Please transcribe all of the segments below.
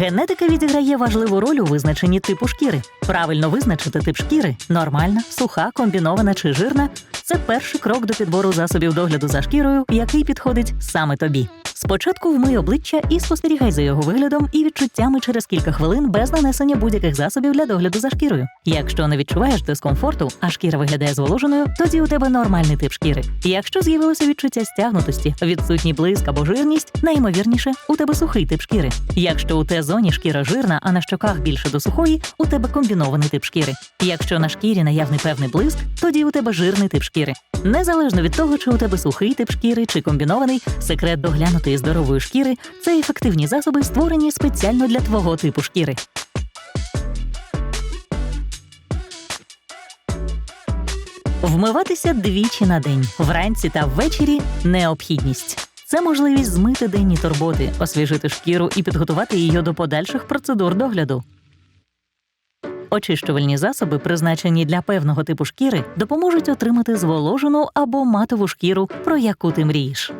Генетика відіграє важливу роль у визначенні типу шкіри. Правильно визначити тип шкіри нормальна, суха, комбінована чи жирна це перший крок до підбору засобів догляду за шкірою, який підходить саме тобі. Спочатку вмий обличчя і спостерігай за його виглядом і відчуттями через кілька хвилин без нанесення будь-яких засобів для догляду за шкірою. Якщо не відчуваєш дискомфорту, а шкіра виглядає зволоженою, тоді у тебе нормальний тип шкіри. Якщо з'явилося відчуття стягнутості, відсутній блиск або жирність, найімовірніше у тебе сухий тип шкіри. Якщо у Т-зоні шкіра жирна, а на щоках більше до сухої, у тебе комбінований тип шкіри. Якщо на шкірі наявний певний блиск, тоді у тебе жирний тип шкіри. Незалежно від того, чи у тебе сухий тип шкіри чи комбінований, секрет доглянутої здорової шкіри це ефективні засоби, створені спеціально для твого типу шкіри. Вмиватися двічі на день, вранці та ввечері необхідність. Це можливість змити денні турботи, освіжити шкіру і підготувати її до подальших процедур догляду. Очищувальні засоби, призначені для певного типу шкіри, допоможуть отримати зволожену або матову шкіру, про яку ти мрієш.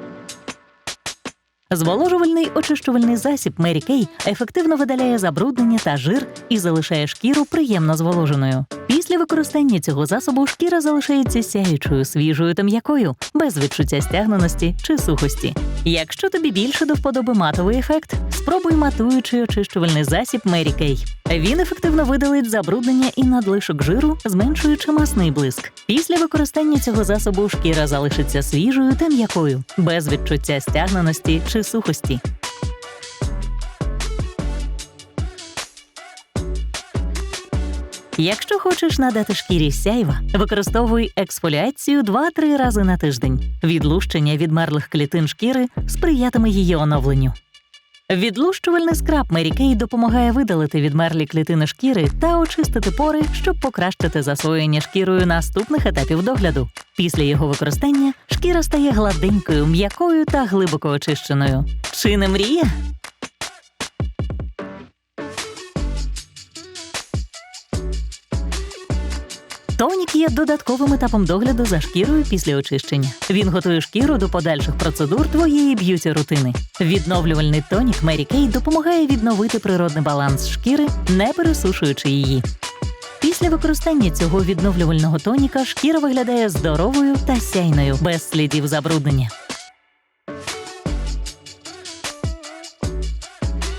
Зволожувальний очищувальний засіб Mary Kay ефективно видаляє забруднення та жир і залишає шкіру приємно зволоженою. Після використання цього засобу шкіра залишається сяючою, свіжою та м'якою, без відчуття стягненості чи сухості. Якщо тобі більше до вподоби матовий ефект, спробуй матуючий очищувальний засіб Mary Kay. Він ефективно видалить забруднення і надлишок жиру, зменшуючи масний блиск. Після використання цього засобу шкіра залишиться свіжою та м'якою, без відчуття стягненості чи сухості. Якщо хочеш надати шкірі сяйва, використовуй ексфоліацію 2-3 рази на тиждень. Відлущення відмерлих клітин шкіри сприятиме її оновленню. Відлущувальний скраб Mary Kay допомагає видалити відмерлі клітини шкіри та очистити пори, щоб покращити засвоєння шкірою наступних етапів догляду. Після його використання шкіра стає гладенькою, м'якою та глибоко очищеною. Чи не мрія? Тонік є додатковим етапом догляду за шкірою після очищення. Він готує шкіру до подальших процедур твоєї б'юті рутини. Відновлювальний тонік Мері Кей допомагає відновити природний баланс шкіри, не пересушуючи її. Після використання цього відновлювального тоніка шкіра виглядає здоровою та сяйною, без слідів забруднення.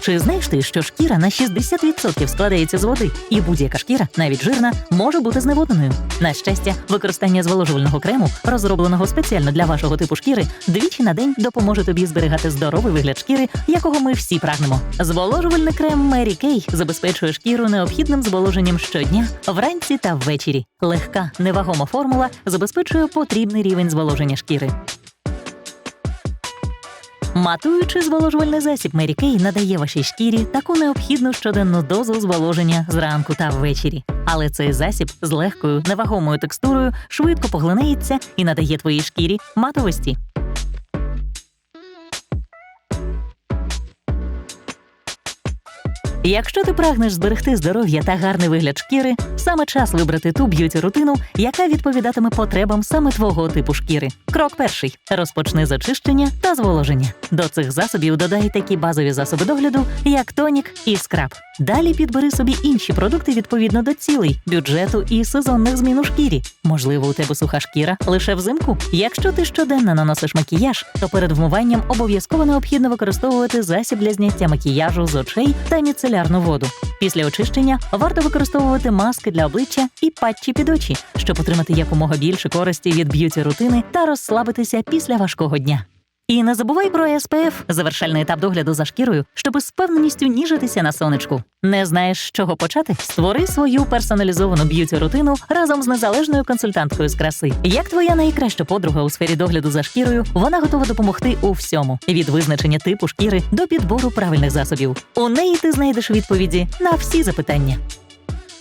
Чи знаєш ти, що шкіра на 60% складається з води, і будь-яка шкіра, навіть жирна, може бути зневодненою? На щастя, використання зволожувального крему, розробленого спеціально для вашого типу шкіри, двічі на день допоможе тобі зберігати здоровий вигляд шкіри, якого ми всі прагнемо. Зволожувальний крем Mary Kay забезпечує шкіру необхідним зволоженням щодня, вранці та ввечері. Легка, невагома формула забезпечує потрібний рівень зволоження шкіри. Матуючий зволожувальний засіб Mary Kay надає вашій шкірі таку необхідну щоденну дозу зволоження зранку та ввечері. Але цей засіб з легкою невагомою текстурою швидко поглинається і надає твоїй шкірі матовості. Якщо ти прагнеш зберегти здоров'я та гарний вигляд шкіри, саме час вибрати ту б'юті рутину, яка відповідатиме потребам саме твого типу шкіри. Крок перший: розпочни з очищення та зволоження. До цих засобів додай такі базові засоби догляду, як тонік і скраб. Далі підбери собі інші продукти відповідно до цілей, бюджету і сезонних змін у шкірі. Можливо, у тебе суха шкіра лише взимку. Якщо ти щоденно наносиш макіяж, то перед вмиванням обов'язково необхідно використовувати засіб для зняття макіяжу з очей та міцелярну воду. Після очищення варто використовувати маски для обличчя і патчі під очі, щоб отримати якомога більше користі від б'юті рутини та розслабитися після важкого дня. І не забувай про SPF – завершальний етап догляду за шкірою, щоб з впевненістю ніжитися на сонечку. Не знаєш, з чого почати? Створи свою персоналізовану б'юті рутину разом з незалежною консультанткою з краси. Як твоя найкраща подруга у сфері догляду за шкірою, вона готова допомогти у всьому від визначення типу шкіри до підбору правильних засобів. У неї ти знайдеш відповіді на всі запитання.